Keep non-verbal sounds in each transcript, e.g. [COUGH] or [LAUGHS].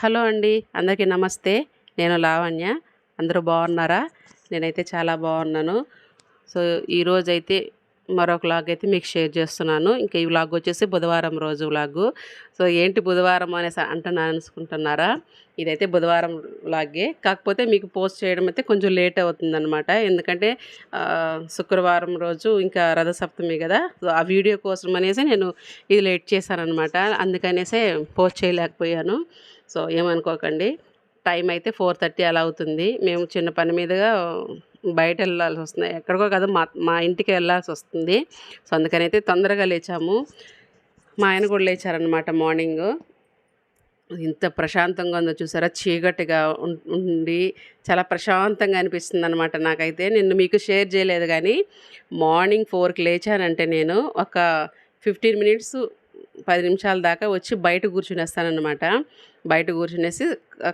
Hello అండి అందరికీ నమస్తే. నేను లావణ్య. అందరూ బాగున్నారా? నేనైతే చాలా బాగున్నాను. సో ఈరోజైతే మరొక లాగ్ అయితే మీకు షేర్ చేస్తున్నాను. ఇంకా ఈ వ్లాగ్ వచ్చేసి బుధవారం రోజు వ్లాగ్ సో ఏంటి బుధవారం అనేసి అంటున్నాను అనుకుంటున్నారా? ఇదైతే బుధవారం వ్లాగే కాకపోతే మీకు పోస్ట్ చేయడం అయితే కొంచెం లేట్ అవుతుందన్నమాట. ఎందుకంటే శుక్రవారం రోజు ఇంకా రథసప్తమి కదా. సో ఆ వీడియో కోసం అనేసి నేను ఇది లేట్ చేశాను అనమాట అందుకనేసే పోస్ట్ చేయలేకపోయాను. సో ఏమనుకోకండి. టైం అయితే ఫోర్ థర్టీ అలా అవుతుంది. మేము చిన్న పని మీదుగా బయట వెళ్ళాల్సి వస్తుంది. ఎక్కడికో కాదు మా మా ఇంటికి వెళ్ళాల్సి వస్తుంది. సో అందుకనైతే తొందరగా లేచాము. మా ఆయన కూడా లేచారనమాట మార్నింగ్. ఇంత ప్రశాంతంగా ఉందో చూసారా? చీకటిగా ఉం- ఉండి చాలా ప్రశాంతంగా అనిపిస్తుంది అనమాట నాకైతే. నేను మీకు షేర్ చేయలేదు కానీ మార్నింగ్ ఫోర్కి లేచానంటే నేను ఒక ఫిఫ్టీన్ మినిట్స్ పది నిమిషాల దాకా వచ్చి బయట కూర్చునేస్తానమాట బయట కూర్చునేసి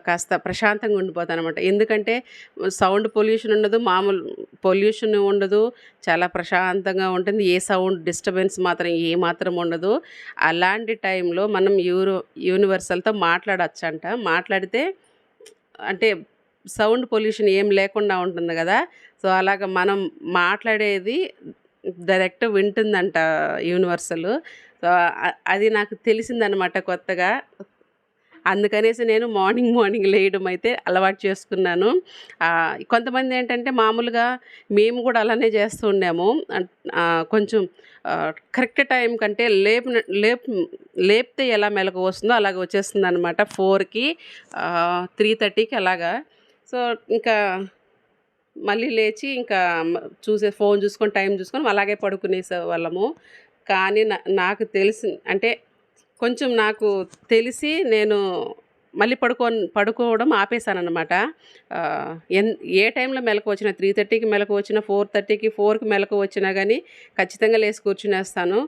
కాస్త ప్రశాంతంగా ఉండిపోతాను అనమాట ఎందుకంటే సౌండ్ పొల్యూషన్ ఉండదు మామూలు పొల్యూషన్ ఉండదు చాలా ప్రశాంతంగా ఉంటుంది. ఏ సౌండ్ డిస్టర్బెన్స్ మాత్రం ఏ మాత్రం ఉండదు. అలాంటి టైంలో మనం యూరో యూనివర్సల్తో మాట్లాడచ్చంట. మాట్లాడితే అంటే సౌండ్ పొల్యూషన్ ఏం లేకుండా ఉంటుంది కదా. సో అలాగ మనం మాట్లాడేది డైరెక్ట్ వింటుందంట యూనివర్సల్. సో అది నాకు తెలిసిందనమాట కొత్తగా. అందుకనేసి నేను మార్నింగ్ మార్నింగ్ లేయడం అయితే అలవాటు చేసుకున్నాను. కొంతమంది ఏంటంటే మామూలుగా మేము కూడా అలానే చేస్తూ ఉండాము. కొంచెం కరెక్ట్ టైం కంటే లేపు లేప్ లేపితే ఎలా మెలకు వస్తుందో అలాగ వచ్చేస్తుంది అనమాట ఫోర్కి త్రీ థర్టీకి అలాగా. సో ఇంకా మళ్ళీ లేచి ఇంకా చూసే ఫోన్ చూసుకొని టైం చూసుకొని అలాగే పడుకునేసే వాళ్ళము. కానీ నా నాకు తెలిసి అంటే కొంచెం నాకు తెలిసి నేను మళ్ళీ పడుకో పడుకోవడం ఆపేశానమాట ఎన్ ఏ టైంలో మెలకు వచ్చినా త్రీ థర్టీకి మెలకు వచ్చినా ఫోర్ థర్టీకి ఫోర్కి మెలకు వచ్చినా కానీ ఖచ్చితంగా లేచి కూర్చునేస్తాను.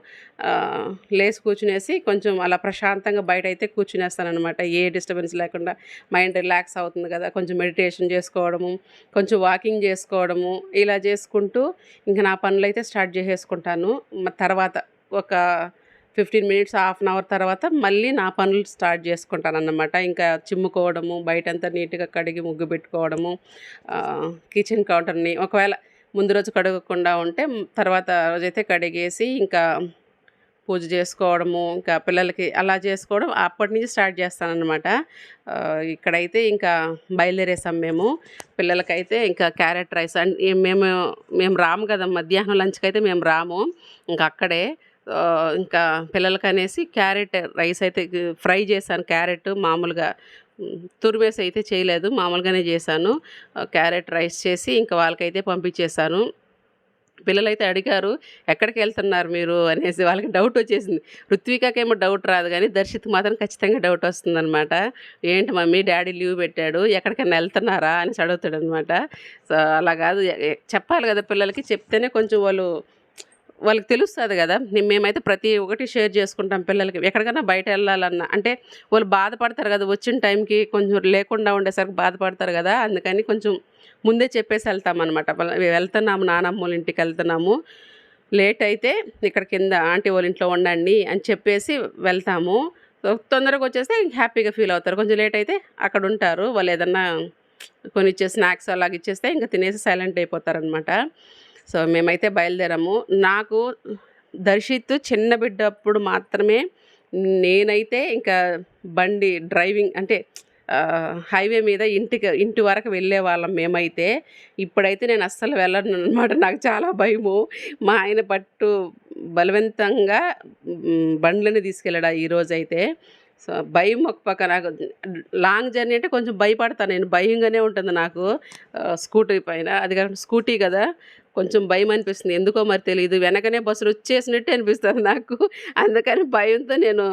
లేచి కూర్చునేసి కొంచెం అలా ప్రశాంతంగా బయట అయితే కూర్చునేస్తాను అనమాట ఏ డిస్టర్బెన్స్ లేకుండా మైండ్ రిలాక్స్ అవుతుంది కదా కొంచెం మెడిటేషన్ చేసుకోవడము కొంచెం వాకింగ్ చేసుకోవడము ఇలా చేసుకుంటూ ఇంకా నా పనులు అయితే స్టార్ట్ చేసేసుకుంటాను. తర్వాత ఒక fifteen minutes half an hour తర్వాత మళ్ళీ నా పనులు స్టార్ట్ చేసుకుంటాను అన్నమాట ఇంకా చిమ్ముకోవడము బయటంతా నీట్గా కడిగి ముగ్గు పెట్టుకోవడము కిచెన్ కౌంటర్ని ఒకవేళ ముందు రోజు కడగకుండా ఉంటే తర్వాత రోజైతే కడిగేసి ఇంకా పూజ చేసుకోవడము ఇంకా పిల్లలకి అలా చేసుకోవడం అప్పటి నుంచి స్టార్ట్ చేస్తానన్నమాట. ఇక్కడైతే ఇంకా బయలుదేరేసాం మేము. పిల్లలకైతే ఇంకా క్యారెట్ రైస్ అండ్ మేము మేము రాము కదా మధ్యాహ్నం లంచ్కి అయితే మేము రాము. ఇంకా అక్కడే ఇంకా పిల్లలకి అనేసి క్యారెట్ రైస్ అయితే ఫ్రై చేశాను క్యారెట్ మామూలుగా తురిమేసి అయితే చేయలేదు మామూలుగానే చేశాను. క్యారెట్ రైస్ చేసి ఇంకా వాళ్ళకైతే పంపించేశాను. పిల్లలైతే అడిగారు ఎక్కడికి వెళ్తున్నారు మీరు? అనేసి వాళ్ళకి డౌట్ వచ్చేసింది. ఋత్వికకేమో డౌట్ రాదు కానీ దర్శిత్ మాత్రం ఖచ్చితంగా డౌట్ వస్తుందన్నమాట. ఏంటి మమ్మీ డాడీ లీవ్ పెట్టాడు ఎక్కడికైనా వెళ్తున్నారా? అని అడుగుతాడు అనమాట సో అలా కాదు చెప్పాలి కదా పిల్లలకి చెప్తేనే కొంచెం వాళ్ళు వాళ్ళకి తెలుస్తుంది కదా. మేమైతే ప్రతి ఒక్కటి షేర్ చేసుకుంటాం పిల్లలకి. ఎక్కడికైనా బయట వెళ్ళాలన్నా అంటే వాళ్ళు బాధపడతారు కదా వచ్చిన టైంకి కొంచెం లేకుండా ఉండేసరికి బాధపడతారు కదా అందుకని కొంచెం ముందే చెప్పేసి వెళ్తామన్నమాట. వెళ్తున్నాము నానమ్మ వాళ్ళ ఇంటికి వెళ్తున్నాము. లేట్ అయితే ఇక్కడ కింద ఆంటీ వాళ్ళ ఇంట్లో ఉండండి అని చెప్పేసి వెళ్తాము. తొందరగా వచ్చేస్తే హ్యాపీగా ఫీల్ అవుతారు. కొంచెం లేట్ అయితే అక్కడ ఉంటారు. వాళ్ళు ఏదన్నా కొన్ని ఇచ్చే స్నాక్స్ అలాగ ఇచ్చేస్తే ఇంకా తినేసి సైలెంట్ అయిపోతారనమాట సో మేమైతే బయలుదేరాము. నాకు దర్శిత్ చిన్న బిడ్డ అప్పుడు మాత్రమే నేనైతే ఇంకా బండి డ్రైవింగ్ అంటే హైవే మీద ఇంటికి ఇంటి వరకు వెళ్ళే వాళ్ళం మేమైతే. ఇప్పుడైతే నేను అస్సలు వెళ్ళను అనమాట నాకు చాలా భయము. మా ఆయన పట్టు బలవంతంగా బండ్లని తీసుకెళ్ళడా ఈరోజైతే. సో భయం ఒక పక్క నాకు. లాంగ్ జర్నీ అంటే కొంచెం భయపడతాను నేను. భయంగానే ఉంటుంది నాకు. స్కూటీ పైన. అది కాకుండా స్కూటీ కదా. కొంచెం భయం అనిపిస్తుంది. ఎందుకో మరి తెలియదు వెనకనే బస్సులు వచ్చేసినట్టే అనిపిస్తుంది నాకు. అందుకని భయంతో నేను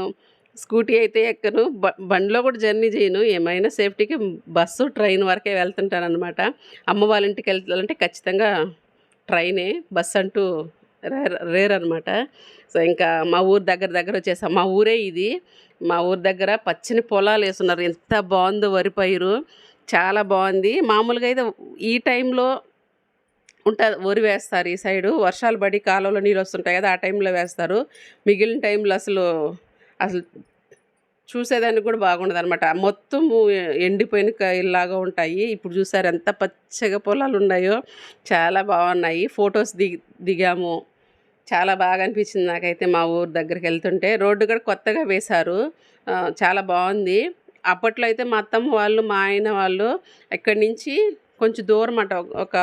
స్కూటీ అయితే ఎక్కను. బ బండిలో కూడా జర్నీ చేయను. ఏమైనా సేఫ్టీకి బస్సు ట్రైన్ వరకే వెళ్తుంటాను అనమాట అమ్మ వాళ్ళ ఇంటికి వెళ్తానంటే ఖచ్చితంగా ట్రైనే బస్ అంటూ రేర్ రేర్ అనమాట సో ఇంకా మా ఊరు దగ్గర దగ్గర వచ్చేసాం మా ఊరే ఇది. మా ఊరు దగ్గర పచ్చని పొలాలు వేస్తున్నారు. ఎంత బాగుందో వరి పైరు. చాలా బాగుంది. మామూలుగా అయితే ఈ టైంలో ఉంటుంది వరి వేస్తారు ఈ సైడు. వర్షాలు పడి కాలువలో నీళ్ళు వస్తుంటాయి కదా ఆ టైంలో వేస్తారు. మిగిలిన టైంలో అసలు అసలు చూసేదానికి కూడా బాగుండదు అనమాట మొత్తము ఎండిపోయిన కాయల్లాగా ఉంటాయి. ఇప్పుడు చూసారు ఎంత పచ్చగా పొలాలు ఉన్నాయో. చాలా బాగున్నాయి. ఫొటోస్ దిగి దిగాము. చాలా బాగా అనిపించింది నాకైతే మా ఊరు దగ్గరికి వెళ్తుంటే. రోడ్డు కూడా కొత్తగా వేశారు. చాలా బాగుంది. అప్పట్లో అయితే మా అత్తమ్మ వాళ్ళు మా ఆయన వాళ్ళు ఇక్కడి నుంచి కొంచెం దూరం అట ఒక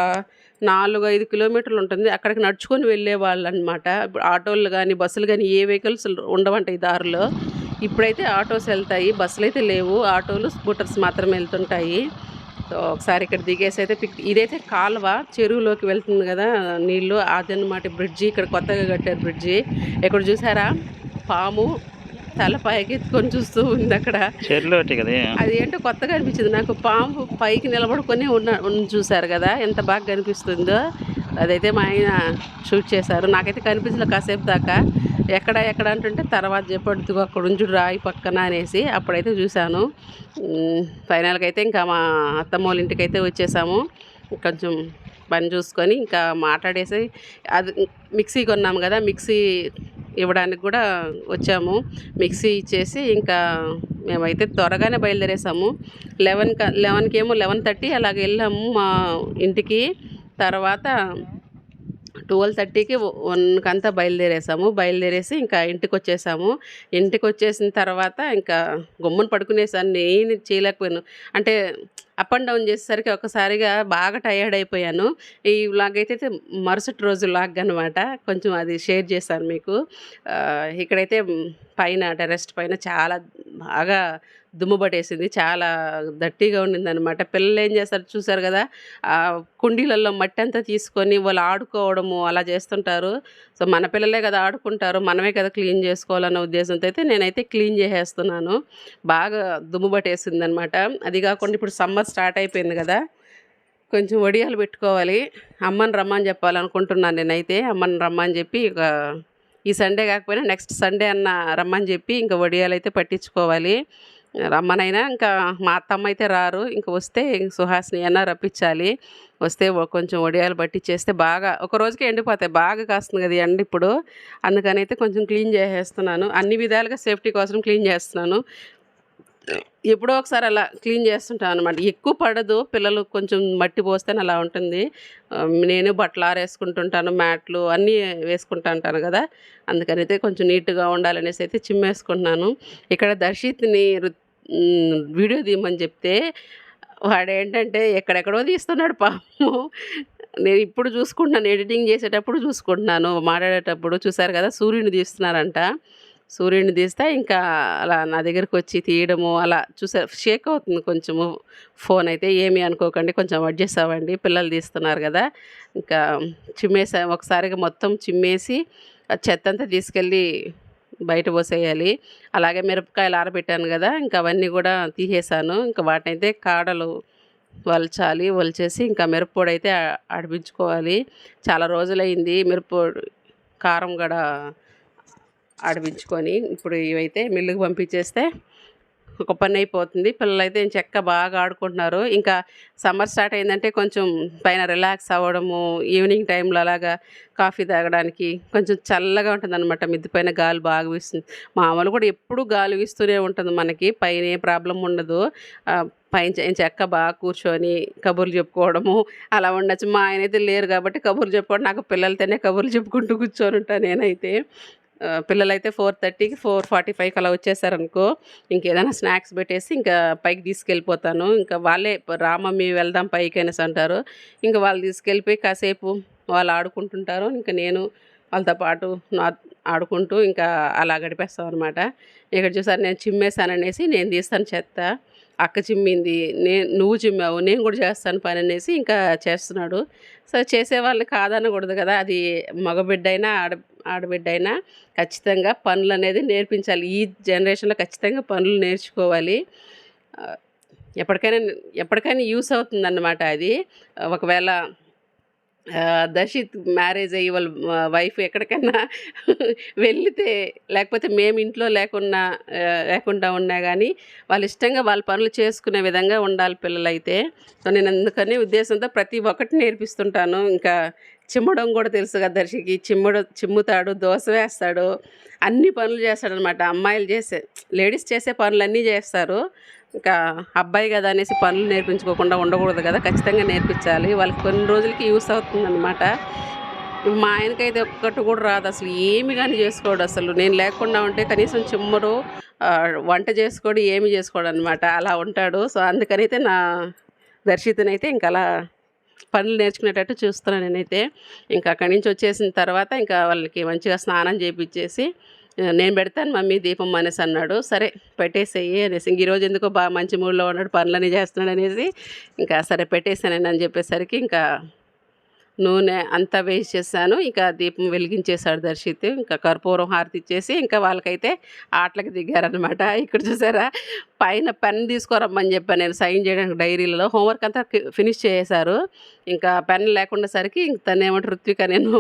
నాలుగు ఐదు కిలోమీటర్లు ఉంటుంది. అక్కడికి నడుచుకొని వెళ్ళే వాళ్ళు అనమాట ఇప్పుడు ఆటోలు కానీ బస్సులు కానీ ఏ వెహికల్స్ ఉండవంట ఈ దారిలో. ఇప్పుడైతే ఆటోస్ వెళ్తాయి బస్సులు అయితే లేవు. ఆటోలు స్కూటర్స్ మాత్రమే వెళ్తుంటాయి. సో ఒకసారి ఇక్కడ దిగేసి అయితే పిక్ ఇదైతే కాలువ చెరువులోకి వెళ్తుంది కదా నీళ్ళు. అదనమాట బ్రిడ్జి ఇక్కడ కొత్తగా కట్టారు బ్రిడ్జి. ఇక్కడ చూసారా? పాము తల పైకి ఎత్తుకొని చూస్తూ ఉంది అక్కడ. అది ఏంటో కొత్తగా అనిపించింది. నాకు పాము పైకి నిలబడుకొని ఉన్న చూసారు కదా ఎంత బాగా కనిపిస్తుందో. అదైతే మా ఆయన షూట్ చేశారు. నాకైతే కనిపించలే కాసేపు దాకా. ఎక్కడ ఎక్కడ అంటుంటే తర్వాత చెప్పడుతూ అక్కడ ఉంచుడు రాయి పక్కన అనేసి అప్పుడైతే చూశాను. ఫైనల్గా అయితే ఇంకా మా అత్తమ్మ వాళ్ళ ఇంటికి అయితే వచ్చేసాము. కొంచెం పని చూసుకొని ఇంకా మాట్లాడేసి అది మిక్సీ కొన్నాము కదా మిక్సీ ఇవ్వడానికి కూడా వచ్చాము. మిక్సీ ఇచ్చేసి ఇంకా మేమైతే త్వరగానే బయలుదేరేసాము. లెవెన్ లెవెన్కి ఏమో లెవెన్ థర్టీ అలాగ వెళ్ళాము మా ఇంటికి. తర్వాత ట్వెల్వ్ థర్టీకి వన్కి అంతా బయలుదేరేసాము. బయలుదేరేసి ఇంకా ఇంటికి వచ్చేసాము ఇంటికి వచ్చేసిన తర్వాత ఇంకా గమ్మున పడుకునేసాను. నేను చేయలేకపోయాను. అంటే అప్ అండ్ డౌన్ చేసేసరికి ఒకసారిగా బాగా టయర్డ్ అయిపోయాను. ఈ వ్లాగ్ అయితే మరుసటి రోజు వ్లాగ్ అనమాట కొంచెం అది షేర్ చేశాను మీకు. ఇక్కడైతే పైన టెరెస్ట్ పైన చాలా బాగా దుమ్ము పట్టేసింది. చాలా దట్టిగా ఉండిందనమాట పిల్లలు ఏం చేస్తారు చూసారు కదా? ఆ కుండీలలో మట్టి అంతా తీసుకొని వాళ్ళు ఆడుకోవడము అలా చేస్తుంటారు. సో మన పిల్లలే కదా ఆడుకుంటారు. మనమే కదా క్లీన్ చేసుకోవాలన్న ఉద్దేశంతో అయితే నేనైతే క్లీన్ చేసేస్తున్నాను. బాగా దుమ్ముబట్టేసింది అనమాట అది కాకుండా ఇప్పుడు సమ్మర్ స్టార్ట్ అయిపోయింది కదా? కొంచెం వడియాలు పెట్టుకోవాలి. అమ్మని రమ్మని చెప్పాలనుకుంటున్నాను నేనైతే. అమ్మని రమ్మని చెప్పి ఇక ఈ సండే కాకపోయినా నెక్స్ట్ సండే అన్న రమ్మని చెప్పి ఇంకా వడియాలు అయితే పట్టించుకోవాలి. రమ్మనైనా ఇంకా మా అత్తమ్మ అయితే రారు. ఇంకా వస్తే సుహాసిని అయినా రప్పించాలి. వస్తే కొంచెం వడియాలు పట్టించేస్తే బాగా ఒక రోజుకి ఎండిపోతాయి. బాగా కాస్తుంది కదా ఎండ ఇప్పుడు. అందుకని అయితే కొంచెం క్లీన్ చేసేస్తున్నాను. అన్ని విధాలుగా సేఫ్టీ కోసం క్లీన్ చేస్తున్నాను. ఎప్పుడో ఒకసారి అలా క్లీన్ చేస్తుంటాను అనమాట ఎక్కువ పడదు పిల్లలు కొంచెం మట్టి పోస్తేనే అలా ఉంటుంది. నేను బట్టలు ఆరేసుకుంటుంటాను మ్యాట్లు అన్నీ వేసుకుంటా ఉంటాను కదా. అందుకని అయితే కొంచెం నీట్గా ఉండాలనేసి అయితే చిమ్మేసుకుంటున్నాను ఇక్కడ దర్శిత్ని వీడియో తీయమని చెప్తే వాడేంటంటే ఎక్కడెక్కడో తీస్తున్నాడు పాపము. నేను ఇప్పుడు చూసుకుంటున్నాను ఎడిటింగ్ చేసేటప్పుడు చూసుకుంటున్నాను మాట్లాడేటప్పుడు చూసారు కదా సూర్యుని తీస్తున్నారంట. సూర్యుడిని తీస్తే ఇంకా అలా నా దగ్గరికి వచ్చి తీయడము అలా చూసే షేక్ అవుతుంది కొంచెము ఫోన్ అయితే. ఏమీ అనుకోకండి కొంచెం అడ్జస్ట్ అవ్వండి. పిల్లలు తీస్తున్నారు కదా ఇంకా చిమ్మేసా ఒకసారిగా మొత్తం చిమ్మేసి ఆ చెత్త అంతా తీసుకెళ్ళి బయట పోసేయాలి. అలాగే మిరపకాయలు ఆరబెట్టాను కదా ఇంకా అవన్నీ కూడా తీసేసాను. ఇంకా వాటినైతే కాడలు వలచాలి వలిచేసి ఇంకా మిరప్పొడి అయితే ఆడిపించుకోవాలి. చాలా రోజులైంది మిరప్పొడి కారం కూడా ఆడిపించుకొని ఇప్పుడు ఇవైతే మిల్లుకి పంపించేస్తే ఒక పని అయిపోతుంది. పిల్లలు అయితే చెక్క బాగా ఆడుకుంటున్నారు. ఇంకా సమ్మర్ స్టార్ట్ అయిందంటే కొంచెం పైన రిలాక్స్ అవ్వడము ఈవినింగ్ టైంలో అలాగా కాఫీ తాగడానికి కొంచెం చల్లగా ఉంటుంది అనమాట మిద్ది పైన గాలి బాగా వీస్తుంది. మామూలు కూడా ఎప్పుడు గాలి వీస్తూనే ఉంటుంది మనకి. పైన ఏ ప్రాబ్లం ఉండదు. పైన చెక్క బాగా కూర్చొని కబుర్లు చెప్పుకోవడము అలా ఉండొచ్చు. మా ఆయన అయితే లేరు కాబట్టి కబుర్లు చెప్పుకోవడం నాకు పిల్లలతోనే కబుర్లు చెప్పుకుంటూ కూర్చొని ఉంటాను నేనైతే. పిల్లలైతే ఫోర్ థర్టీకి ఫోర్ ఫార్టీ ఫైవ్కి అలా వచ్చేసారనుకో ఇంకేదైనా స్నాక్స్ పెట్టేసి ఇంకా పైకి తీసుకెళ్ళిపోతాను. ఇంకా వాళ్ళే రామమ్మి వెళ్దాం పైకి అనేసి అంటారు. ఇంకా వాళ్ళు తీసుకెళ్ళిపోయి కాసేపు వాళ్ళు ఆడుకుంటుంటారు. ఇంకా నేను వాళ్ళతో పాటు నా ఆడుకుంటూ ఇంకా అలా గడిపేస్తాం అనమాట ఇక్కడ చూసారు నేను చిమ్మేసాననేసి నేను తీస్తాను చెత్త. అక్క చిమ్మింది నేను నువ్వు చిమ్మావు నేను కూడా చేస్తాను పని అనేసి ఇంకా చేస్తున్నాడు. సో చేసే వాళ్ళని కాదనకూడదు కదా అది మగబిడ్డ అయినా ఆడ ఆడబిడ్డ అయినా ఖచ్చితంగా పనులు అనేది నేర్పించాలి. ఈ జనరేషన్లో ఖచ్చితంగా పనులు నేర్చుకోవాలి. ఎప్పటికైనా ఎప్పటికైనా యూస్ అవుతుంది అన్నమాట అది. ఒకవేళ దర్శిత్ మ్యారేజ్ అయ్యి వాళ్ళ వైఫ్ ఎక్కడికైనా [LAUGHS] వెళితే లేకపోతే మేము ఇంట్లో లేకున్నా లేకుండా ఉన్నా కానీ వాళ్ళు ఇష్టంగా వాళ్ళ పనులు చేసుకునే విధంగా ఉండాలి పిల్లలైతే. సో నేను అందుకని ఉద్దేశంతో ప్రతి ఒక్కటి నేర్పిస్తుంటాను. ఇంకా చిమ్మడం కూడా తెలుసు కదా దర్శికి. చిమ్మడు చిమ్ముతాడు దోశ వేస్తాడు అన్ని పనులు చేస్తాడనమాట. అమ్మాయిలు చేసే లేడీస్ చేసే పనులన్నీ చేస్తారు. ఇంకా అబ్బాయి కదా అనేసి పనులు నేర్పించుకోకుండా ఉండకూడదు కదా ఖచ్చితంగా నేర్పించాలి. వాళ్ళకి కొన్ని రోజులకి యూస్ అవుతుందన్నమాట. మా ఆయనకైతే ఒక్కటి కూడా రాదు అసలు ఏమి కానీ చేసుకోడు అసలు. నేను లేకుండా ఉంటే కనీసం చిమ్మడు వంట చేసుకోడు ఏమి చేసుకోడు అనమాట అలా ఉంటాడు. సో అందుకనైతే నా దర్శితనైతే ఇంకా అలా పనులు నేర్చుకునేటట్టు చూస్తున్నాను నేనైతే. ఇంకా అక్కడి నుంచి వచ్చేసిన తర్వాత ఇంకా వాళ్ళకి మంచిగా స్నానం చేయించేసి నేను పెడతాను మమ్మీ దీపం అనేసి అన్నాడు. సరే పెట్టేసేయి అనేసి ఇంక ఈరోజు ఎందుకో బాగా మంచి మూడ్లో ఉన్నాడు పనులన్నీ చేస్తున్నాడు అనేసి ఇంకా సరే పెట్టేసానని అని చెప్పేసరికి ఇంకా నూనె అంతా వేస్ట్ చేశాను ఇంకా దీపం వెలిగించేశాడు దర్శిత్. ఇంకా కర్పూరం హారతి ఇచ్చేసి ఇంకా వాళ్ళకైతే ఆటలకు దిగారనమాట ఇక్కడ చూసారా పైన పెన్ తీసుకురమ్మని చెప్పాను నేను సైన్ చేయడానికి డైరీలలో. హోంవర్క్ అంతా ఫినిష్ చేశారు ఇంకా పెన్ లేకుండా సరికి ఇంక తనేమంటే ఋత్విక నేను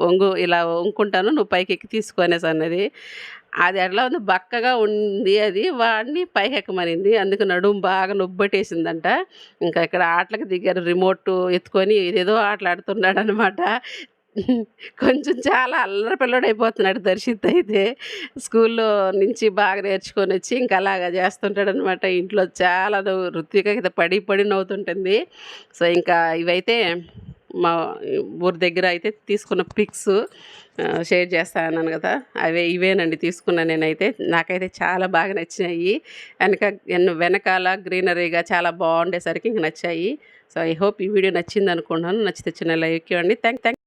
వంగు ఇలా వంకుంటాను నువ్వు పైకి ఎక్కి తీసుకునేసి అన్నది. అది ఎట్లా ఉంది బక్కగా ఉంది అది వాడిని పైకి ఎక్కమనింది అందుకు నడుము బాగా నొబ్బట్టేసిందంట ఇంకా ఇక్కడ ఆటలకు దిగారు రిమోట్ ఎత్తుకొని ఏదేదో ఆటలు ఆడుతున్నాడు అనమాట కొంచెం చాలా అల్లరి పిల్లడు అయిపోతున్నాడు దర్శిత్ అయితే. స్కూల్లో నుంచి బాగా నేర్చుకొని వచ్చి ఇంకా అలాగా చేస్తుంటాడు అనమాట ఇంట్లో చాలా నవ్వు- రుత్విక అయితే పడి పడి నవ్వుతుంటుంది. సో ఇంకా ఇవైతే మా ఊరి దగ్గర అయితే తీసుకున్న పిక్స్ షేర్ చేస్తానన్నాను కదా. అవే ఇవేనండి తీసుకున్నా నేనైతే. నాకైతే చాలా బాగా నచ్చినాయి. వెనక వెనకాల గ్రీనరీగా చాలా బాగుండేసరికి ఇంక నచ్చాయి. సో ఐ హోప్ ఈ వీడియో నచ్చింది అనుకున్నాను నచ్చితే చిన్న లైక్ ఇవ్వండి. Thank thank